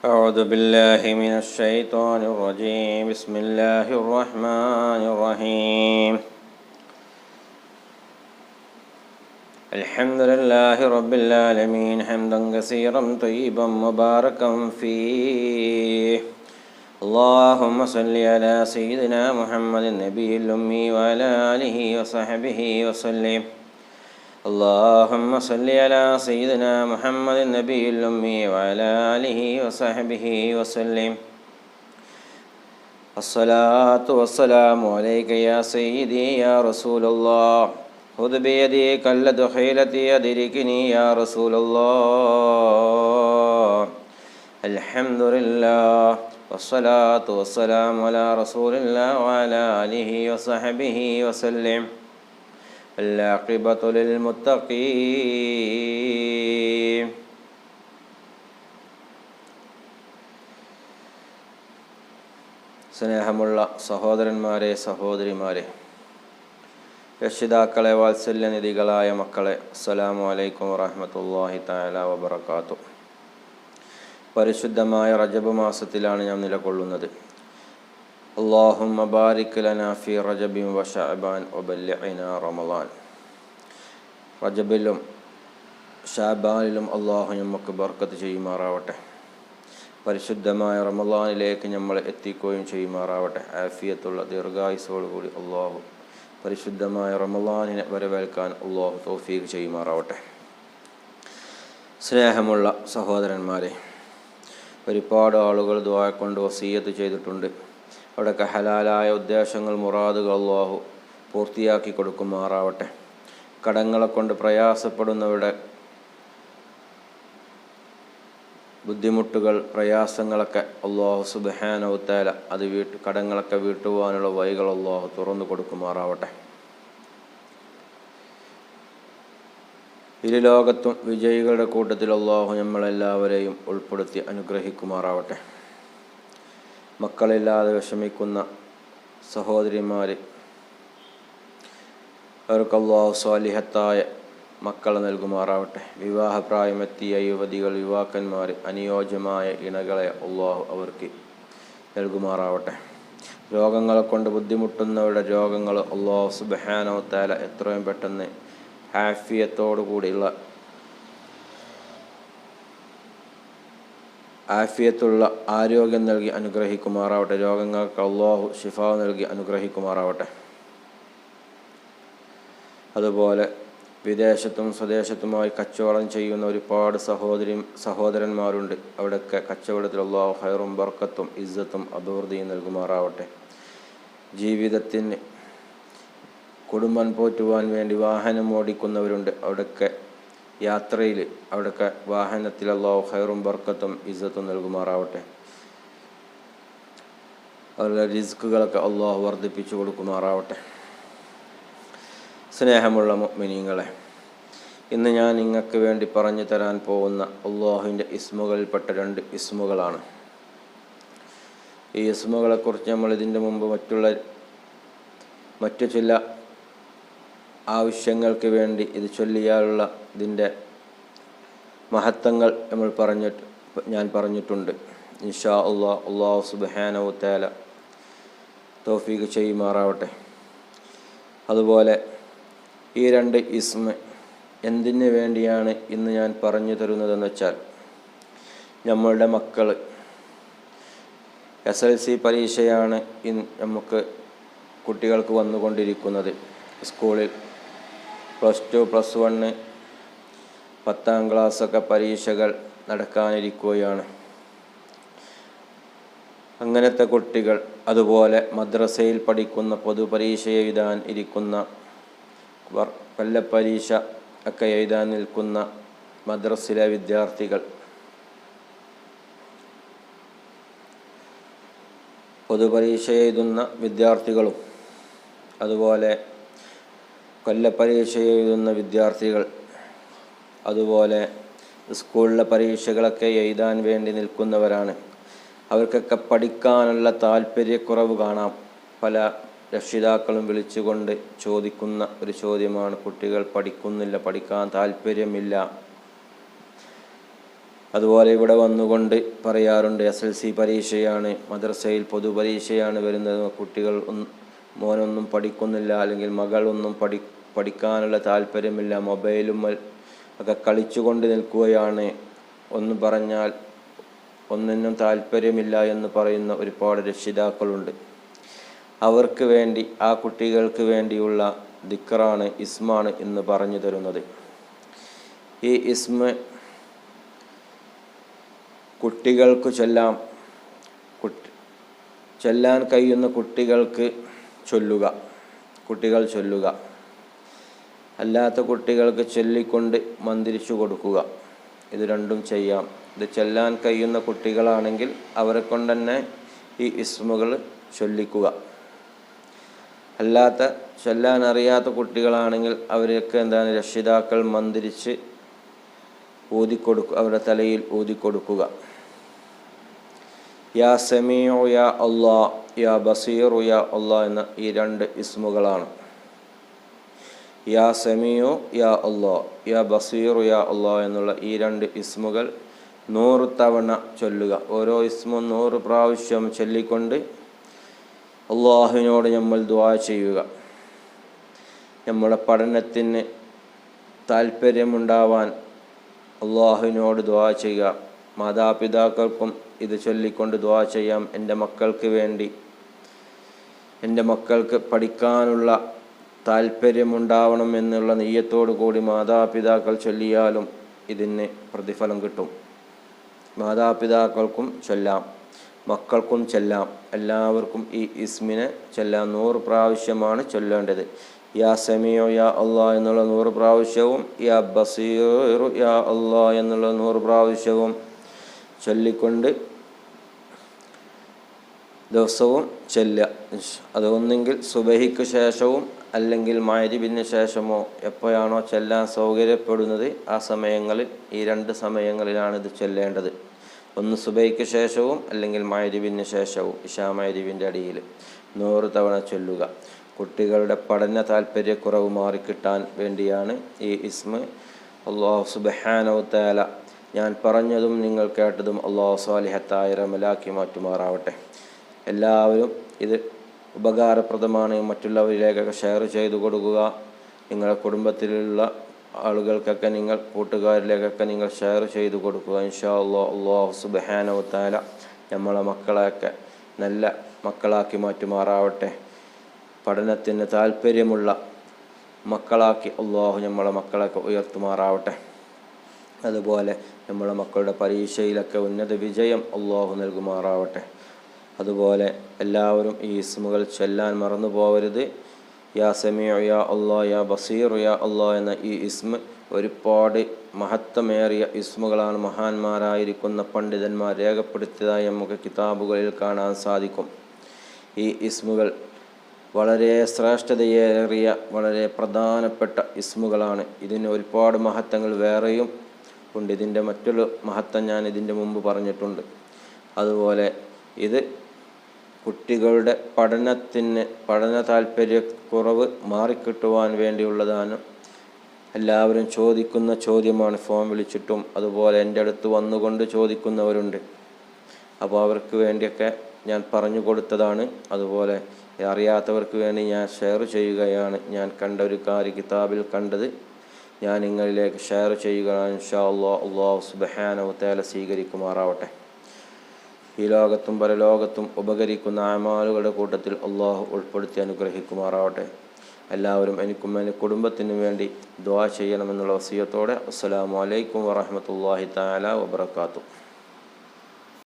أعوذ بالله من الشيطان الرجيم. بسم الله الرحمن الرحيم. الحمد لله رب العالمين. حمدا كثيرا طيبا مباركا فيه. اللهم صل على سيدنا محمد النبي الأمي وعلى آله وصحبه وسلم. اللهم صل على سيدنا محمد النبي الأمي وعلى آله وصحبه وسلم الصلاة والسلام عليك يا سيدي يا رسول الله خذ بيدي كلد خيلتي أدركني يا رسول الله الحمد لله والصلاة والسلام على رسول الله وعلى آله وصحبه وسلم العاقبة للمتقين സ്നേഹമുള്ള സഹോദരന്മാരെ സഹോദരിമാരെ രക്ഷിതാക്കളെ വാത്സല്യനിധികളായ മക്കളെ അസ്സലാമു അലൈക്കും വറഹമത്തല്ലാഹി താല വബർക്കാത്തു പരിശുദ്ധമായ റജബ് മാസത്തിലാണ് ഞാൻ നിലകൊള്ളുന്നത് اللهم بارك لنا في رجب وشعبان وبلغنا رمضان റജബിലും ഷാബാനിലും അള്ളാഹു നമുക്ക് ബർക്കത്ത് ചെയ്യുമാറാവട്ടെ പരിശുദ്ധമായ റമലാനിലേക്ക് നമ്മൾ എത്തിക്കുകയും ചെയ്യുമാറാവട്ടെ ആഫിയത്തുള്ള ദീർഘായുസോടുകൂടി അള്ളാഹു പരിശുദ്ധമായ റമലാനിനെ വരവേൽക്കാൻ അള്ളാഹു തൗഫീഖ് ചെയ്യുമാറാവട്ടെ സ്നേഹമുള്ള സഹോദരന്മാരെ ഒരുപാട് ആളുകൾ ദ്വാ കൊണ്ട് വസീയത്ത് ചെയ്തിട്ടുണ്ട് അവിടെയൊക്കെ ഹലാലായ ഉദ്ദേശങ്ങൾ മുറാദുകൾ അള്ളാഹു പൂർത്തിയാക്കി കൊടുക്കുമാറാവട്ടെ. കടങ്ങളെ കൊണ്ട് പ്രയാസപ്പെടുന്നവരുടെ ബുദ്ധിമുട്ടുകൾ പ്രയാസങ്ങളൊക്കെ അള്ളാഹു സുബഹാനവത്തേല അത് വീട്ട് കടങ്ങളൊക്കെ വീട്ടുവാനുള്ള വഴികൾ അള്ളാഹു തുറന്നു കൊടുക്കുമാറാവട്ടെ. ഇരു ലോകത്തും വിജയികളുടെ കൂട്ടത്തിൽ അള്ളാഹു നമ്മളെല്ലാവരെയും ഉൾപ്പെടുത്തി അനുഗ്രഹിക്കുമാറാവട്ടെ. മക്കളില്ലാതെ വിഷമിക്കുന്ന സഹോദരിമാർ അവർക്ക് അള്ളാഹു സ്വാലിഹത്തായ മക്കളെ നൽകുമാറാവട്ടെ. വിവാഹപ്രായമെത്തിയ യുവതികൾ യുവാക്കന്മാർ അനുയോജ്യമായ ഇണകളെ അള്ളാഹു അവർക്ക് നൽകുമാറാവട്ടെ. രോഗങ്ങളെ കൊണ്ട് ബുദ്ധിമുട്ടുന്നവരുടെ രോഗങ്ങൾ അള്ളാഹു സുബഹാനോ താല എത്രയും പെട്ടെന്ന് ഹാഫിയത്തോടു കൂടിയുള്ള ആഫിയത്തുള്ള ആരോഗ്യം നൽകി അനുഗ്രഹിക്കുമാറാവട്ടെ. രോഗങ്ങൾക്ക് അള്ളാഹു ഷിഫാവ് നൽകി അനുഗ്രഹിക്കുമാറാവട്ടെ. അതുപോലെ വിദേശത്തും സ്വദേശത്തുമായി കച്ചവടം ചെയ്യുന്ന ഒരുപാട് സഹോദരി സഹോദരന്മാരുണ്ട്. അവിടെയൊക്കെ കച്ചവടത്തിൽ അള്ളാഹു ഹൈറും ബർക്കത്തും ഇസ്സത്തും അഭിവൃദ്ധിയും നൽകുമാറാവട്ടെ. ജീവിതത്തിന് കുടുംബം പോറ്റുവാൻ വേണ്ടി വാഹനം ഓടിക്കുന്നവരുണ്ട്. അവിടെയൊക്കെ യാത്രയിൽ അവിടെ വാഹനത്തിൽ അള്ളാഹു ഹൈറും ബർക്കത്തും ഇസ്സത്തും നൽകുമാറാവട്ടെ. അവരുടെ റിസ്ക്കുകളൊക്കെ അള്ളാഹു വർദ്ധിപ്പിച്ചു കൊടുക്കുമാറാവട്ടെ. സ്നേഹമുള്ള മിനിങ്ങളെ ഇന്ന് ഞാൻ നിങ്ങൾക്ക് വേണ്ടി പറഞ്ഞു തരാൻ പോകുന്ന അള്ളാഹുവിന്റെ ഇസ്മുകളിൽപ്പെട്ട രണ്ട് ഇസ്മുകളാണ്. ഈ ഇസ്മുകളെക്കുറിച്ച് നമ്മൾ ഇതിന്റെ മുമ്പ് മറ്റുള്ള മറ്റു ചില ആവശ്യങ്ങൾക്ക് വേണ്ടി ഇത് ചൊല്ലിയാലുള്ള ഇതിന്റെ മഹത്വങ്ങൾ നമ്മൾ പറഞ്ഞിട്ട് ഞാൻ പറഞ്ഞിട്ടുണ്ട്. ഇൻഷാ അള്ളാ അള്ളാഹു സുബാനവു തേല തോഫീക്ക് ചെയ്യുമാറാവട്ടെ. അതുപോലെ ഈ രണ്ട് ഇസ്മ എന്തിനു വേണ്ടിയാണ് ഇന്ന് ഞാൻ പറഞ്ഞു തരുന്നതെന്ന് വെച്ചാൽ നമ്മളുടെ മക്കൾ എസ് എൽ സി പരീക്ഷയാണ് ഇന്ന് നമുക്ക് കുട്ടികൾക്ക് വന്നുകൊണ്ടിരിക്കുന്നത്. സ്കൂളിൽ പ്ലസ് ടു പ്ലസ് വണ്ണ് പത്താം ക്ലാസ്സൊക്കെ പരീക്ഷകൾ നടക്കാനിരിക്കുകയാണ്. അങ്ങനത്തെ കുട്ടികൾ അതുപോലെ മദ്രസയിൽ പഠിക്കുന്ന പൊതുപരീക്ഷ എഴുതാൻ ഇരിക്കുന്ന കൊല്ലപ്പരീക്ഷ ഒക്കെ എഴുതാൻ നിൽക്കുന്ന മദ്രസിലെ വിദ്യാർത്ഥികൾ. പൊതുപരീക്ഷ എഴുതുന്ന വിദ്യാർത്ഥികളും അതുപോലെ കൊല്ലപ്പരീക്ഷ എഴുതുന്ന വിദ്യാർത്ഥികൾ. അതുപോലെ സ്കൂളിലെ പരീക്ഷകളൊക്കെ എഴുതാൻ വേണ്ടി നിൽക്കുന്നവരാണ്. അവർക്കൊക്കെ പഠിക്കാനുള്ള താല്പര്യക്കുറവ് കാണാം. പല രക്ഷിതാക്കളും വിളിച്ചുകൊണ്ട് ചോദിക്കുന്ന ഒരു ചോദ്യമാണ് കുട്ടികൾ പഠിക്കുന്നില്ല പഠിക്കാൻ താല്പര്യമില്ല അതുപോലെ ഇവിടെ വന്നുകൊണ്ട് പറയാറുണ്ട് എസ് എൽ സി പരീക്ഷയാണ് മദ്രസയിൽ പൊതുപരീക്ഷയാണ് വരുന്നത്. കുട്ടികൾ മോനൊന്നും പഠിക്കുന്നില്ല അല്ലെങ്കിൽ മകളൊന്നും പഠി പഠിക്കാനുള്ള താല്പര്യമില്ല. മൊബൈലും ഒക്കെ കളിച്ചുകൊണ്ട് നിൽക്കുകയാണ്. ഒന്ന് പറഞ്ഞാൽ ഒന്നിനും താല്പര്യമില്ല എന്ന് പറയുന്ന ഒരുപാട് രക്ഷിതാക്കളുണ്ട്. അവർക്ക് വേണ്ടി ആ കുട്ടികൾക്ക് വേണ്ടിയുള്ള ദിക്കറാണ് ഇസ്മാണ് എന്ന് പറഞ്ഞു തരുന്നത്. ഈ ഇസ്മ കുട്ടികൾക്ക് ചൊല്ലാം ചൊല്ലാൻ കഴിയുന്ന കുട്ടികൾക്ക് ചൊല്ലുക. കുട്ടികൾ ചൊല്ലുക. അല്ലാത്ത കുട്ടികൾക്ക് ചൊല്ലിക്കൊണ്ട് മന്ത്രിച്ചു കൊടുക്കുക. ഇത് രണ്ടും ചെയ്യാം. ഇത് ചൊല്ലാൻ കഴിയുന്ന കുട്ടികളാണെങ്കിൽ അവരെ കൊണ്ട് തന്നെ ഈ ഇസ്മുകൾ ചൊല്ലിക്കുക. അല്ലാത്ത ചൊല്ലാൻ അറിയാത്ത കുട്ടികളാണെങ്കിൽ അവരൊക്കെ എന്താണ് രക്ഷിതാക്കൾ മന്ത്രിച്ച് ഊതിക്കൊടുക്കുക അവരുടെ തലയിൽ ഊതിക്കൊടുക്കുക. യാ സെമിയോ യാ അള്ളാ യാ ബസീറു യാ അള്ളാ എന്ന ഈ രണ്ട് ഇസ്മുകളാണ്. യാ സമീഉ യാ അള്ളാ യാ ബസീറു യാ അള്ളാ എന്നുള്ള ഈ രണ്ട് ഇസ്മുകൾ നൂറ് തവണ ചൊല്ലുക. ഓരോ ഇസ്മും നൂറ് പ്രാവശ്യം ചൊല്ലിക്കൊണ്ട് അള്ളാഹുവിനോട് നമ്മൾ ദുആ ചെയ്യുക. നമ്മുടെ പഠനത്തിന് താല്പര്യമുണ്ടാവാൻ അള്ളാഹുവിനോട് ദുആ ചെയ്യുക. മാതാപിതാക്കൾക്കും ഇത് ചൊല്ലിക്കൊണ്ട് ദുആ ചെയ്യാം. എന്റെ മക്കൾക്ക് വേണ്ടി എന്റെ മക്കൾക്ക് പഠിക്കാനുള്ള താല്പര്യമുണ്ടാവണം എന്നുള്ള നെയ്യത്തോടു കൂടി മാതാപിതാക്കൾ ചൊല്ലിയാലും ഇതിന് പ്രതിഫലം കിട്ടും. മാതാപിതാക്കൾക്കും ചൊല്ലാം മക്കൾക്കും ചെല്ലാം എല്ലാവർക്കും ഈ ഇസ്മിനെ ചൊല്ലാം. നൂറ് പ്രാവശ്യമാണ് ചൊല്ലേണ്ടത്. യാ സെമിയോ യാ അള്ളാ എന്നുള്ള നൂറ് പ്രാവശ്യവും യാ ബസീറു യാ അള്ളാ എന്നുള്ള നൂറ് പ്രാവശ്യവും ചൊല്ലിക്കൊണ്ട് ദിവസവും ചെല്ലുക. അതൊന്നെങ്കിൽ സുബഹിക്ക് ശേഷവും അല്ലെങ്കിൽ മാരിബിന് ശേഷമോ എപ്പോഴാണോ ചെല്ലാൻ സൗകര്യപ്പെടുന്നത് ആ സമയങ്ങളിൽ ഈ രണ്ട് സമയങ്ങളിലാണ് ഇത് ചെല്ലേണ്ടത്. ഒന്ന് സുബൈക്ക് ശേഷവും അല്ലെങ്കിൽ മാരിബിന് ശേഷവും ഇഷാ മൈരിബിന്റെ അടിയിൽ നൂറ് തവണ ചൊല്ലുക. കുട്ടികളുടെ പഠന താല്പര്യക്കുറവ് മാറിക്കിട്ടാൻ വേണ്ടിയാണ് ഈ ഇസ്മ. അള്ളാഹു സുബഹാനവത്താല ഞാൻ പറഞ്ഞതും നിങ്ങൾ കേട്ടതും അള്ളാഹു സ്വാലിഹത്തായ റമലാക്കി മാറ്റുമാറാവട്ടെ. എല്ലാവരും ഇത് ഉപകാരപ്രദമാണ്. മറ്റുള്ളവരിലേക്കൊക്കെ ഷെയർ ചെയ്തു കൊടുക്കുക. നിങ്ങളുടെ കുടുംബത്തിലുള്ള ആളുകൾക്കൊക്കെ നിങ്ങൾ കൂട്ടുകാരിലേക്കൊക്കെ നിങ്ങൾ ഷെയർ ചെയ്തു കൊടുക്കുക. ഇൻഷാ അള്ളാഹ് അള്ളാഹു സുബഹാനവത്താല നമ്മളെ മക്കളെയൊക്കെ നല്ല മക്കളാക്കി മാറ്റുമാറാവട്ടെ. പഠനത്തിന് താല്പര്യമുള്ള മക്കളാക്കി അള്ളാഹു നമ്മളെ മക്കളൊക്കെ ഉയർത്തുമാറാവട്ടെ. അതുപോലെ നമ്മളെ മക്കളുടെ പരീക്ഷയിലൊക്കെ ഉന്നത വിജയം അള്ളാഹു നൽകുമാറാവട്ടെ. അതുപോലെ എല്ലാവരും ഈ ഇസ്മുകൾ ചൊല്ലാൻ മറന്നു പോവരുത്. യാ സമീഉ യാ അള്ളാ യാ ബസീർ യാ അള്ളാ എന്ന ഈ ഇസ്മ ഒരുപാട് മഹത്വമേറിയ ഇസ്മുകളാണ് മഹാന്മാരായിരിക്കുന്ന പണ്ഡിതന്മാർ രേഖപ്പെടുത്തിയതായി നമുക്ക് കിതാബുകളിൽ കാണാൻ സാധിക്കും. ഈ ഇസ്മുകൾ വളരെ ശ്രേഷ്ഠതയേറിയ വളരെ പ്രധാനപ്പെട്ട ഇസ്മുകളാണ്. ഇതിന് ഒരുപാട് മഹത്വങ്ങൾ വേറെയും ഉണ്ട്. ഇതിന്റെ മറ്റൊരു മഹത്വം ഞാൻ ഇതിന്റെ മുമ്പ് പറഞ്ഞിട്ടുണ്ട്. അതുപോലെ ഇത് കുട്ടികളുടെ പഠനത്തിന് പഠന താല്പര്യക്കുറവ് മാറിക്കിട്ടുവാൻ വേണ്ടിയുള്ളതാണ്. എല്ലാവരും ചോദിക്കുന്ന ചോദ്യമാണ് ഫോൺ വിളിച്ചിട്ടും അതുപോലെ എന്റെ അടുത്ത് വന്നുകൊണ്ട് ചോദിക്കുന്നവരുണ്ട്. അപ്പോൾ അവർക്ക് വേണ്ടിയൊക്കെ ഞാൻ പറഞ്ഞു കൊടുത്തതാണ്. അതുപോലെ അറിയാത്തവർക്ക് വേണ്ടി ഞാൻ ഷെയർ ചെയ്യുകയാണ്. ഞാൻ കണ്ട ഒരു കാര്യ കിതാബിൽ കണ്ടത്. ഞാൻ നിങ്ങളിലേക്ക് ഷെയർ ചെയ്യുകയാണ്. ഇൻഷാ അള്ളാഹ് അള്ളാഹു സുബഹാനവത്തേല സ്വീകരിക്കുമാറാവട്ടെ. ഈ ലോകത്തും പരലോകത്തും ഉപകരിക്കുന്ന ആമാലുകളുടെ കൂട്ടത്തിൽ അള്ളാഹു ഉൾപ്പെടുത്തി അനുഗ്രഹിക്കുമാറാവട്ടെ. എല്ലാവരും എനിക്കും എന്റെ കുടുംബത്തിനും വേണ്ടി ദ്വാ ചെയ്യണമെന്നുള്ള വസീയത്തോടെ. അസ്സലാമു അലൈക്കും വറഹമത്തല്ലാഹി താല വബർക്കാത്തു